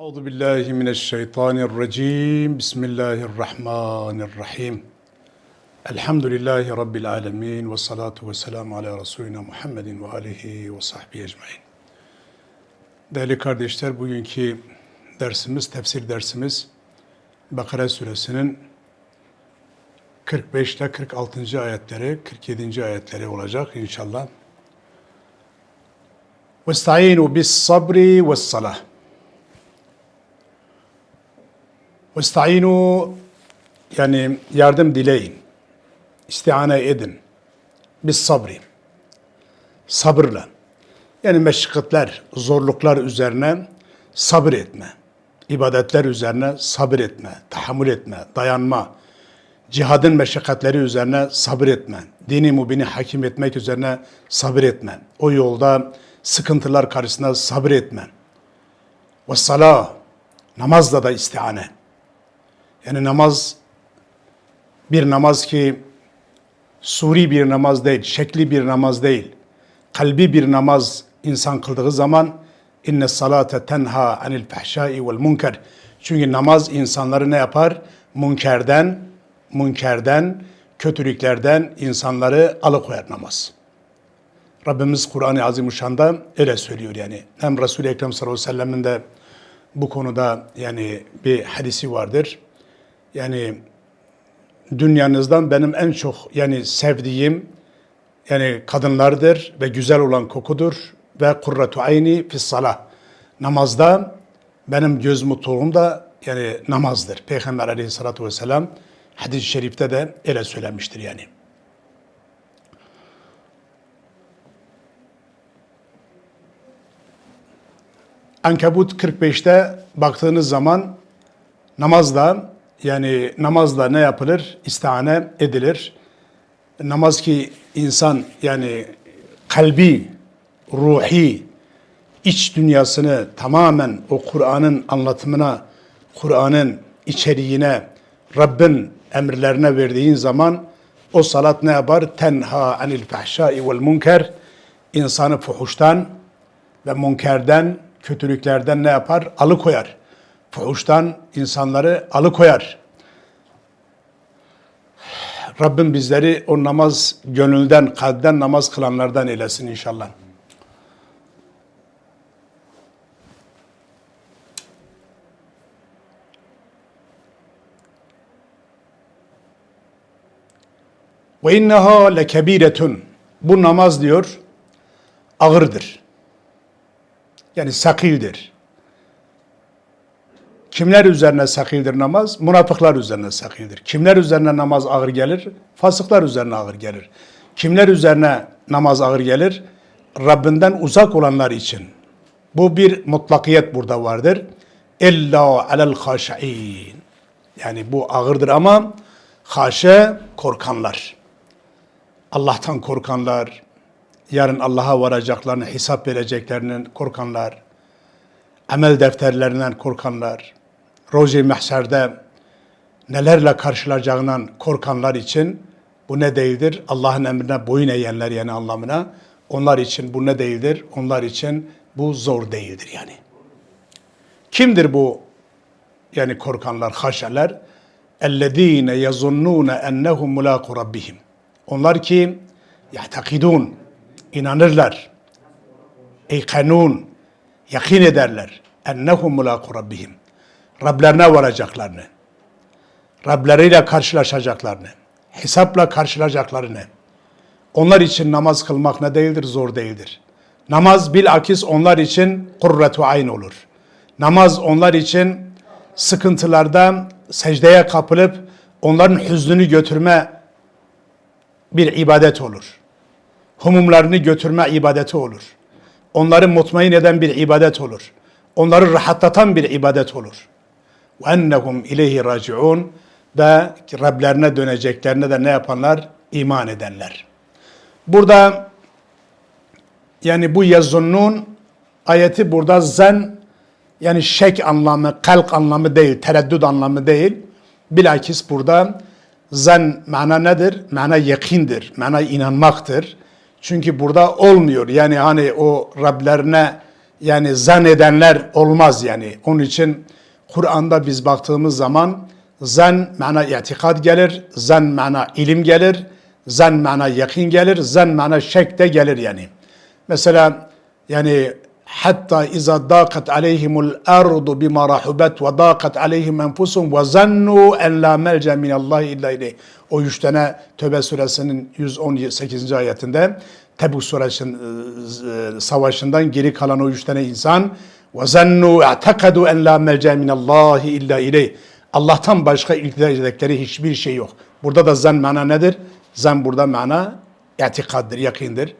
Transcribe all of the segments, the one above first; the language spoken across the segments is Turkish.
Euzu billahi mineşşeytanirracim. Bismillahirrahmanirrahim. Elhamdülillahi rabbil alamin ve salatu ve selamu ala resulina Muhammedin ve alihi ve sahbihi ecmaîn. Değerli kardeşler, bugünkü dersimiz, tefsir dersimiz Bakara suresinin 45 ile 46. ayetleri, 47. ayetleri olacak inşallah. Vestainu bis sabri ve salah. Vestainu yani yardım dileyin. İstihane edin. Biz sabri. Sabırla. Yani meşakkatler, zorluklar üzerine sabır etme. İbadetler üzerine sabır etme, tahammül etme, dayanma. Cihadın meşakkatleri üzerine sabır etme. Dini mubini hakim etmek üzerine sabır etme. O yolda sıkıntılar karşısında sabır etme. Ve salah, namazla da istihane. Yani namaz bir namaz ki suri bir namaz değil, şekli bir namaz değil. Kalbi bir namaz insan kıldığı zaman inne salate tenha anil fahşai vel munker. Çünkü namaz insanları ne yapar? Munkerden, munkerden, kötülüklerden insanları alıkoyar namaz. Rabbimiz Kur'an-ı Azimuşşan'da öyle söylüyor yani. Hem Resul-i Ekrem sallallahu aleyhi ve sellem'in de bu konuda yani bir hadisi vardır yani dünyanızdan benim en çok yani sevdiğim yani kadınlardır ve güzel olan kokudur ve kurratu ayni fis salah. Namazda benim göz mutluluğum da yani namazdır. Peygamber aleyhissalatu vesselam hadis-i şerifte de öyle söylemiştir yani. Ankebut 45'te baktığınız zaman namazda yani namazla ne yapılır? İstihane edilir. Namaz ki insan yani kalbi, ruhi, iç dünyasını tamamen o Kur'an'ın anlatımına, Kur'an'ın içeriğine, Rabbin emirlerine verdiğin zaman o salat ne yapar? Tenha anil fahşai vel munker. İnsanı fuhuştan ve munkerden, kötülüklerden ne yapar? Alıkoyar fuhuştan insanları alıkoyar. Rabbim bizleri o namaz gönülden, kalpten namaz kılanlardan eylesin inşallah. Ve inneha lekebiretun. Bu namaz diyor ağırdır. Yani sakildir. Kimler üzerine sakildir namaz? Münafıklar üzerine sakildir. Kimler üzerine namaz ağır gelir? Fasıklar üzerine ağır gelir. Kimler üzerine namaz ağır gelir? Rabbinden uzak olanlar için. Bu bir mutlakiyet burada vardır. İlla alel haşin. Yani bu ağırdır ama haşe korkanlar. Allah'tan korkanlar, yarın Allah'a varacaklarını, hesap vereceklerinin korkanlar, amel defterlerinden korkanlar, Rozi Mahşer'de nelerle karşılayacağından korkanlar için bu ne değildir? Allah'ın emrine boyun eğenler yani anlamına. Onlar için bu ne değildir? Onlar için bu zor değildir yani. Kimdir bu yani korkanlar, haşeler? اَلَّذ۪ينَ يَظُنُّونَ اَنَّهُمْ مُلَاقُ رَبِّهِمْ Onlar ki يَحْتَقِدُونَ inanırlar. Ey kanun, yakin ederler. Ennehum mulaku rabbihim. Rablerine varacaklarını, Rableriyle karşılaşacaklarını, hesapla karşılaşacaklarını, onlar için namaz kılmak ne değildir? Zor değildir. Namaz bilakis onlar için kurretu ayn olur. Namaz onlar için sıkıntılarda secdeye kapılıp onların hüznünü götürme bir ibadet olur. Humumlarını götürme ibadeti olur. Onları mutmain eden bir ibadet olur. Onları rahatlatan bir ibadet olur ve ennehum ileyhi raciun ve Rablerine döneceklerine de ne yapanlar? iman edenler. Burada yani bu yazunnun ayeti burada zen yani şek anlamı, kalk anlamı değil, tereddüt anlamı değil. Bilakis burada zen mana nedir? Mana yakindir, mana inanmaktır. Çünkü burada olmuyor. Yani hani o Rablerine yani zannedenler olmaz yani. Onun için Kur'an'da biz baktığımız zaman zan mana itikad gelir, zan mana ilim gelir, zan mana yakin gelir, zan mana şek de gelir yani. Mesela yani hatta iza daqat aleyhimul ardu bima rahubet ve daqat aleyhim enfusuhum ve zannu en la melce min Allah illa ileyh. O üç tane Tövbe suresinin 118. ayetinde Tebuk suresinin e, savaşından geri kalan o üç tane insan ve zannu i'tekadu en la melce min Allah illa ileyh. Allah'tan başka iltifa edecekleri hiçbir şey yok. Burada da zan mana nedir? Zan burada mana itikaddır, yakindir.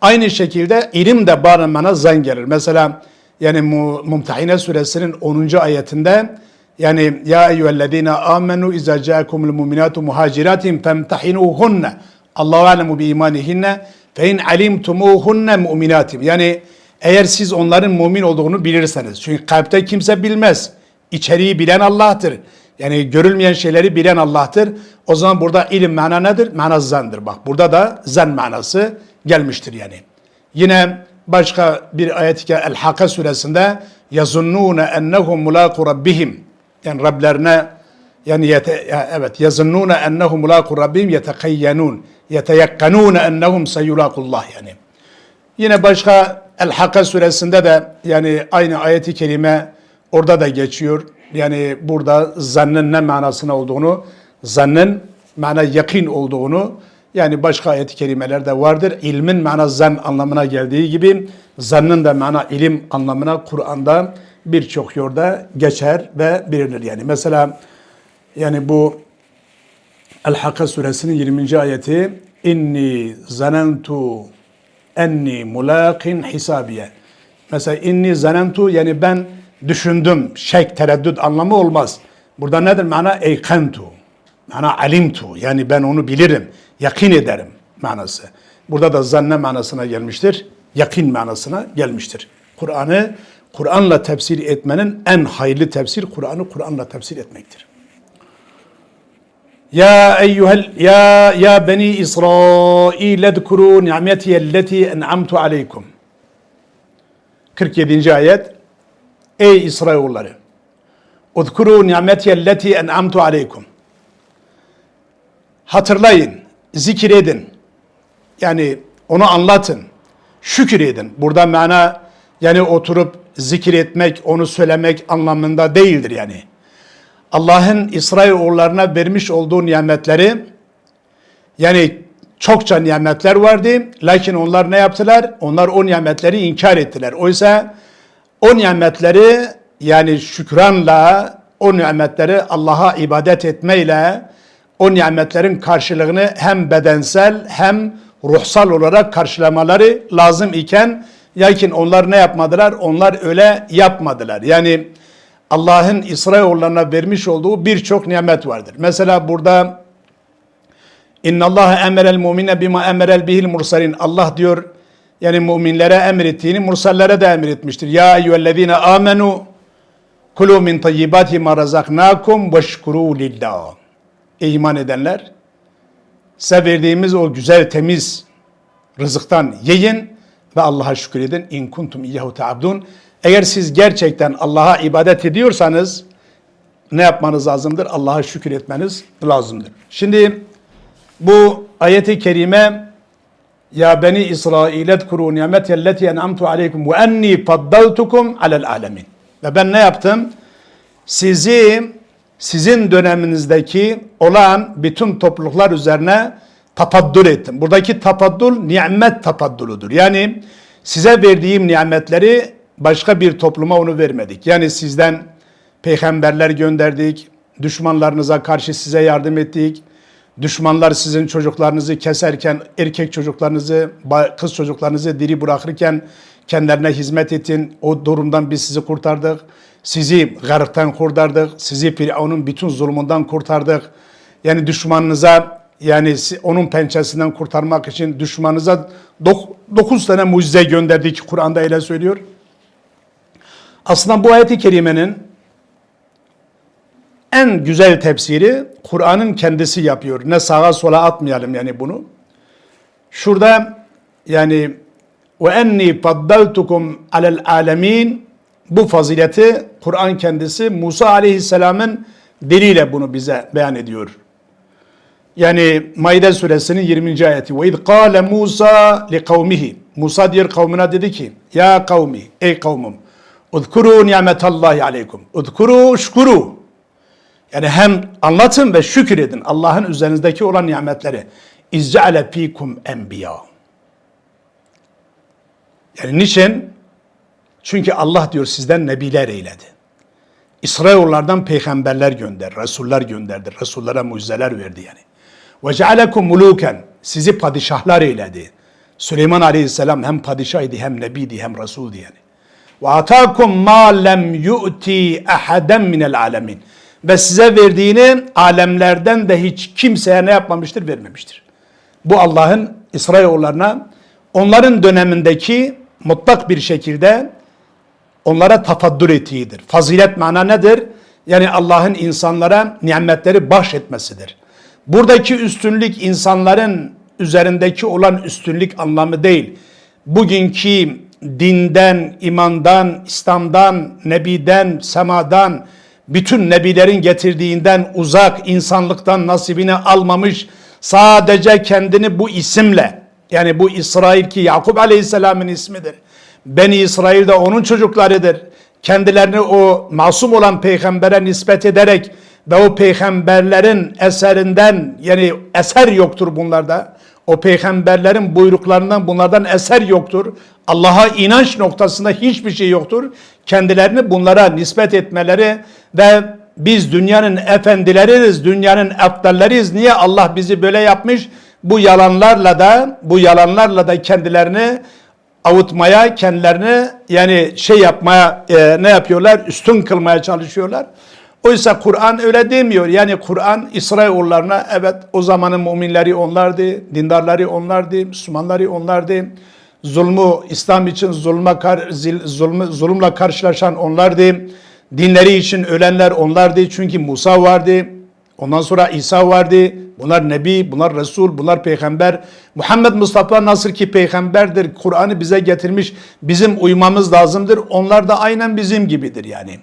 Aynı şekilde ilim de bana mana zan gelir. Mesela yani Mu- Mumtahine suresinin 10. ayetinde yani ya eyyühellezine amenu iza ca'akumul mu'minatu muhaciratin femtahinuhunne Allahu alemu bi imanihinne fe in alimtumuhunne mu'minatim. Yani eğer siz onların mümin olduğunu bilirseniz. Çünkü kalpte kimse bilmez. İçeriği bilen Allah'tır. Yani görülmeyen şeyleri bilen Allah'tır. O zaman burada ilim mana nedir? Mana zandır. Bak burada da zan manası gelmiştir yani. Yine başka bir ayet-i El-Hakka suresinde yazunnune ennehum mulaqu rabbihim. Yani Rablerine yani yete, ya evet yazunnune ennehum mulaqu rabbihim yetekayyenun. Yeteyekkanune ennehum seyulakullah yani. Yine başka El-Hakka suresinde de yani aynı ayeti kerime orada da geçiyor. Yani burada zannın ne manasına olduğunu, zannın mana yakin olduğunu yani başka ayet-i kerimelerde vardır. İlmin mana zan anlamına geldiği gibi zannın da mana ilim anlamına Kur'an'da birçok yolda geçer ve bilinir. Yani mesela yani bu El-Hakka suresinin 20. ayeti inni zanentu enni mulaqin hisabiye. Mesela inni zanentu yani ben düşündüm. Şek, tereddüt anlamı olmaz. Burada nedir? Mana eykentu. Mana alimtu. Yani ben onu bilirim. Yakin ederim manası. Burada da zanne manasına gelmiştir. Yakin manasına gelmiştir. Kur'an'ı Kur'an'la tefsir etmenin en hayırlı tefsir Kur'an'ı Kur'an'la tefsir etmektir. Ya eyyuhel ya ya beni İsrail ezkuru ni'meti elleti en'amtu aleykum. 47. ayet. Ey İsrailoğulları. Uzkuru ni'meti elleti en'amtu aleykum. Hatırlayın, zikredin. Yani onu anlatın. Şükür edin. Burada mana yani oturup zikir etmek, onu söylemek anlamında değildir yani. Allah'ın İsrailoğullarına vermiş olduğu nimetleri yani çokça nimetler vardı. Lakin onlar ne yaptılar? Onlar o nimetleri inkar ettiler. Oysa o nimetleri yani şükranla o nimetleri Allah'a ibadet etmeyle o nimetlerin karşılığını hem bedensel hem ruhsal olarak karşılamaları lazım iken lakin onlar ne yapmadılar? Onlar öyle yapmadılar. Yani Allah'ın İsrailoğullarına vermiş olduğu birçok nimet vardır. Mesela burada İnna Allah emerel mumine bima emerel bihil mursalin. Allah diyor yani müminlere emrettiğini mursallere de emretmiştir. Ya eyyühellezine amenu kulu min tayyibati ma razaknakum veşkuru lillah. Ey edenler size verdiğimiz o güzel temiz rızıktan yiyin ve Allah'a şükür edin. İn kuntum iyyahu ta'abdun. Eğer siz gerçekten Allah'a ibadet ediyorsanız ne yapmanız lazımdır? Allah'a şükür etmeniz lazımdır. Şimdi bu ayeti kerime ya beni İsrail etkuru nimeti elleti en'amtu aleykum ve enni faddaltukum alel alemin. Ve ben ne yaptım? Sizi sizin döneminizdeki olan bütün topluluklar üzerine tapaddül ettim. Buradaki tapaddül nimet tapaddülüdür. Yani size verdiğim nimetleri başka bir topluma onu vermedik. Yani sizden peygamberler gönderdik, düşmanlarınıza karşı size yardım ettik. Düşmanlar sizin çocuklarınızı keserken, erkek çocuklarınızı, kız çocuklarınızı diri bırakırken kendilerine hizmet ettin. O durumdan biz sizi kurtardık. Sizi garıktan kurtardık. Sizi Firavun'un bütün zulmünden kurtardık. Yani düşmanınıza yani onun pençesinden kurtarmak için düşmanınıza dok, dokuz tane mucize gönderdik. Kur'an'da öyle söylüyor. Aslında bu ayet-i kerimenin en güzel tefsiri Kur'an'ın kendisi yapıyor. Ne sağa sola atmayalım yani bunu. Şurada yani ve enni faddaltukum alel alemin bu fazileti Kur'an kendisi Musa aleyhisselamın diliyle bunu bize beyan ediyor. Yani Maide suresinin 20. ayeti. Ve iz kâle Musa li kavmihi. Musa diyor kavmine dedi ki ya kavmi ey kavmim uzkuru nimetallahi aleykum. Uzkuru şkuru. Yani hem anlatın ve şükür edin Allah'ın üzerinizdeki olan nimetleri. İzceale fikum enbiya. Yani niçin? Çünkü Allah diyor sizden nebiler eyledi. İsrailoğullardan peygamberler gönder, Resuller gönderdi. Resullere mucizeler verdi yani. Ve cealekum muluken. Sizi padişahlar eyledi. Süleyman Aleyhisselam hem padişahıydı hem nebiydi hem Resuldi yani. Ve atakum ma lem yu'ti ahaden minel alemin. Ve size verdiğini alemlerden de hiç kimseye ne yapmamıştır vermemiştir. Bu Allah'ın İsrailoğullarına onların dönemindeki mutlak bir şekilde onlara tafaddül ettiğidir. Fazilet mana nedir? Yani Allah'ın insanlara nimetleri bahşetmesidir. Buradaki üstünlük insanların üzerindeki olan üstünlük anlamı değil. Bugünkü dinden, imandan, İslam'dan, nebiden, semadan, bütün nebilerin getirdiğinden uzak, insanlıktan nasibini almamış, sadece kendini bu isimle, yani bu İsrail ki Yakup Aleyhisselam'ın ismidir. Beni İsrail de onun çocuklarıdır. Kendilerini o masum olan peygambere nispet ederek ve o peygamberlerin eserinden yani eser yoktur bunlarda. O peygamberlerin buyruklarından bunlardan eser yoktur. Allah'a inanç noktasında hiçbir şey yoktur. Kendilerini bunlara nispet etmeleri ve biz dünyanın efendileriyiz, dünyanın aptalleriyiz. Niye Allah bizi böyle yapmış? Bu yalanlarla da bu yalanlarla da kendilerini avutmaya, kendilerini yani şey yapmaya e, ne yapıyorlar? Üstün kılmaya çalışıyorlar. Oysa Kur'an öyle demiyor. Yani Kur'an İsrailoğullarına evet o zamanın müminleri onlardı, dindarları onlardı, Müslümanları onlardı. Zulmü İslam için zulma kar, zulmü, zulümle karşılaşan onlardı. Dinleri için ölenler onlardı. Çünkü Musa vardı. Ondan sonra İsa vardı. Bunlar Nebi, bunlar Resul, bunlar Peygamber. Muhammed Mustafa nasıl ki Peygamberdir, Kur'an'ı bize getirmiş, bizim uymamız lazımdır. Onlar da aynen bizim gibidir yani.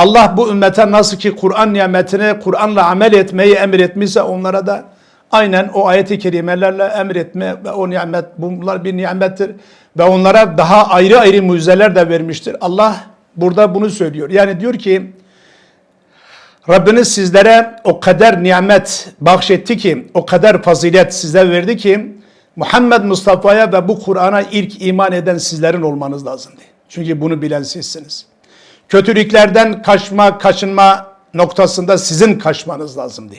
Allah bu ümmete nasıl ki Kur'an nimetini, Kur'an'la amel etmeyi emretmişse onlara da aynen o ayeti kerimelerle emretme ve o nimet, bunlar bir nimettir. Ve onlara daha ayrı ayrı mucizeler de vermiştir. Allah burada bunu söylüyor. Yani diyor ki, Rabbiniz sizlere o kadar nimet bahşetti ki, o kadar fazilet size verdi ki, Muhammed Mustafa'ya ve bu Kur'an'a ilk iman eden sizlerin olmanız lazımdı. Çünkü bunu bilen sizsiniz. Kötülüklerden kaçma, kaçınma noktasında sizin kaçmanız lazımdı.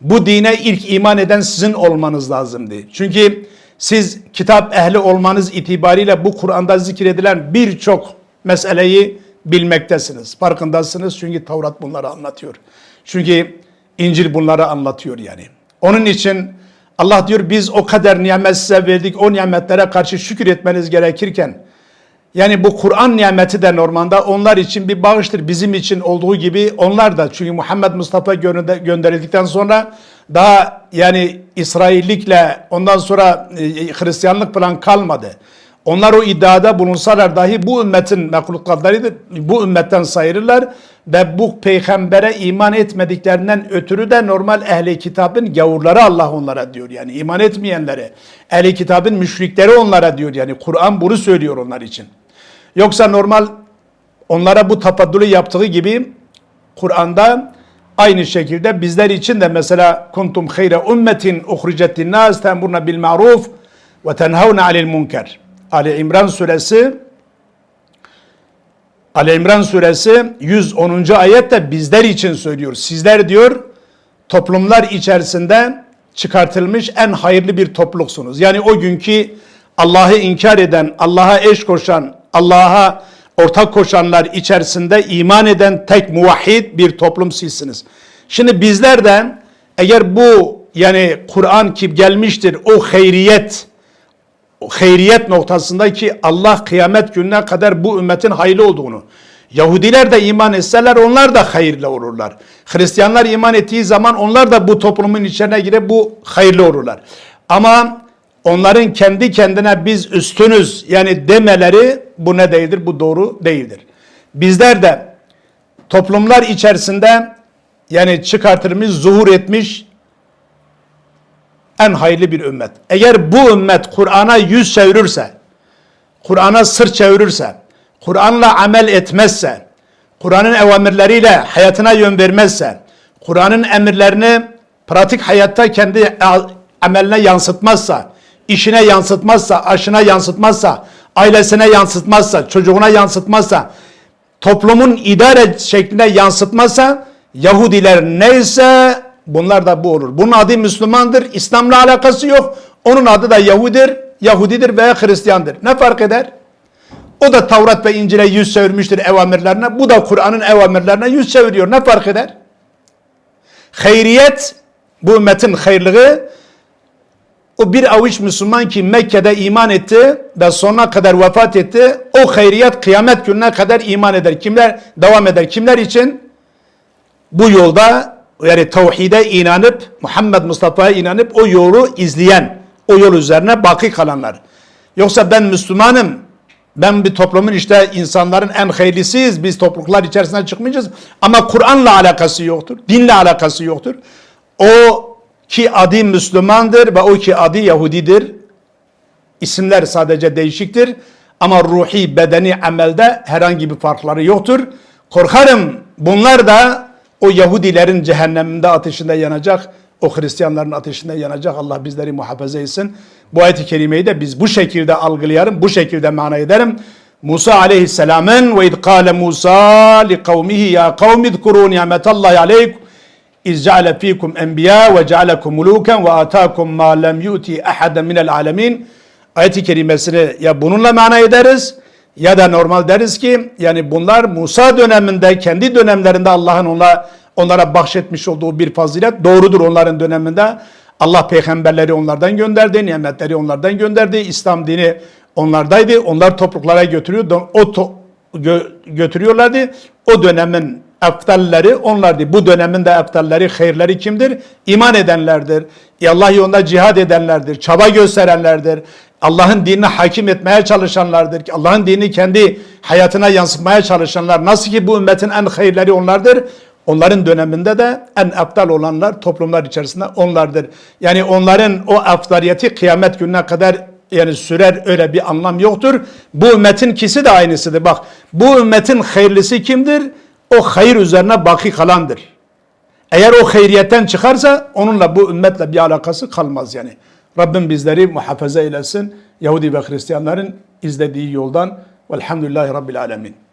Bu dine ilk iman eden sizin olmanız lazımdı. Çünkü siz kitap ehli olmanız itibariyle bu Kur'an'da zikredilen birçok meseleyi bilmektesiniz. Farkındasınız çünkü Tevrat bunları anlatıyor. Çünkü İncil bunları anlatıyor yani. Onun için Allah diyor biz o kadar nimet size verdik. O nimetlere karşı şükür etmeniz gerekirken yani bu Kur'an nimeti de normalde onlar için bir bağıştır. Bizim için olduğu gibi onlar da çünkü Muhammed Mustafa gönderildikten sonra daha yani İsraillikle ondan sonra e, Hristiyanlık falan kalmadı. Onlar o iddiada bulunsalar dahi bu ümmetin mehlukatlarıdır. Bu ümmetten sayılırlar ve bu peygambere iman etmediklerinden ötürü de normal ehli kitabın gavurları Allah onlara diyor. Yani iman etmeyenlere, ehli kitabın müşrikleri onlara diyor. Yani Kur'an bunu söylüyor onlar için. Yoksa normal onlara bu tapaddülü yaptığı gibi Kur'an'da aynı şekilde bizler için de mesela kuntum hayre ummetin uhricet nas temurna bil ma'ruf ve tenhavna alil munker. Ali İmran suresi Ali İmran suresi 110. ayette bizler için söylüyor. Sizler diyor toplumlar içerisinde çıkartılmış en hayırlı bir topluluksunuz. Yani o günkü Allah'ı inkar eden, Allah'a eş koşan, Allah'a ortak koşanlar içerisinde iman eden tek muvahhid bir toplum sizsiniz. Şimdi bizler de eğer bu yani Kur'an ki gelmiştir o hayriyet o hayriyet noktasındaki Allah kıyamet gününe kadar bu ümmetin hayırlı olduğunu Yahudiler de iman etseler onlar da hayırlı olurlar. Hristiyanlar iman ettiği zaman onlar da bu toplumun içine girip bu hayırlı olurlar. Ama onların kendi kendine biz üstünüz yani demeleri bu ne değildir? Bu doğru değildir. Bizler de toplumlar içerisinde yani çıkartılmış, zuhur etmiş en hayırlı bir ümmet. Eğer bu ümmet Kur'an'a yüz çevirirse, Kur'an'a sırt çevirirse, Kur'an'la amel etmezse, Kur'an'ın evamirleriyle hayatına yön vermezse, Kur'an'ın emirlerini pratik hayatta kendi ameline yansıtmazsa, işine yansıtmazsa, aşına yansıtmazsa, ailesine yansıtmazsa, çocuğuna yansıtmazsa, toplumun idare şekline yansıtmazsa, Yahudiler neyse bunlar da bu olur. Bunun adı Müslümandır, İslam'la alakası yok. Onun adı da Yahudir, Yahudidir veya Hristiyandır. Ne fark eder? O da Tavrat ve İncil'e yüz çevirmiştir evamirlerine. Bu da Kur'an'ın evamirlerine yüz çeviriyor. Ne fark eder? Hayriyet, bu ümmetin hayırlığı, o bir avuç Müslüman ki Mekke'de iman etti ve sonuna kadar vefat etti. O hayriyet kıyamet gününe kadar iman eder. Kimler devam eder? Kimler için? Bu yolda yani tevhide inanıp Muhammed Mustafa'ya inanıp o yolu izleyen, o yol üzerine baki kalanlar. Yoksa ben Müslümanım, ben bir toplumun işte insanların en hayırlısıyız. Biz topluluklar içerisine çıkmayacağız. Ama Kur'an'la alakası yoktur. Dinle alakası yoktur. O ki adı Müslümandır ve o ki adı Yahudidir. İsimler sadece değişiktir. Ama ruhi, bedeni, amelde herhangi bir farkları yoktur. Korkarım bunlar da o Yahudilerin cehenneminde ateşinde yanacak. O Hristiyanların ateşinde yanacak. Allah bizleri muhafaza etsin. Bu ayet-i kerimeyi de biz bu şekilde algılayalım, bu şekilde mana ederim. Musa aleyhisselamın ve idkâle Musa li kavmihi ya kavmi zkurû nimetallahi aleykum fikum enbiya ve cealekum muluken ve ataakum ma lem yu'ti ahaden minel alemin ayet-i kerimesini ya bununla mana ederiz ya da normal deriz ki yani bunlar Musa döneminde kendi dönemlerinde Allah'ın onlara, onlara bahşetmiş olduğu bir fazilet doğrudur onların döneminde. Allah peygamberleri onlardan gönderdi, nimetleri onlardan gönderdi, İslam dini onlardaydı. Onlar topluluklara götürüyor, o to, gö, götürüyorlardı. O dönemin eftalleri onlardı. Bu dönemin de eftalleri, hayırları kimdir? İman edenlerdir. E Allah yolunda cihad edenlerdir. Çaba gösterenlerdir. Allah'ın dinine hakim etmeye çalışanlardır. Allah'ın dinini kendi hayatına yansıtmaya çalışanlar. Nasıl ki bu ümmetin en hayırları onlardır. Onların döneminde de en aptal olanlar toplumlar içerisinde onlardır. Yani onların o aftaliyeti kıyamet gününe kadar yani sürer öyle bir anlam yoktur. Bu ümmetin kisi de aynısıdır. Bak bu ümmetin hayırlısı kimdir? O hayır üzerine baki kalandır. Eğer o hayriyetten çıkarsa onunla bu ümmetle bir alakası kalmaz yani. Rabbim bizleri muhafaza eylesin. Yahudi ve Hristiyanların izlediği yoldan. Velhamdülillahi Rabbil Alemin.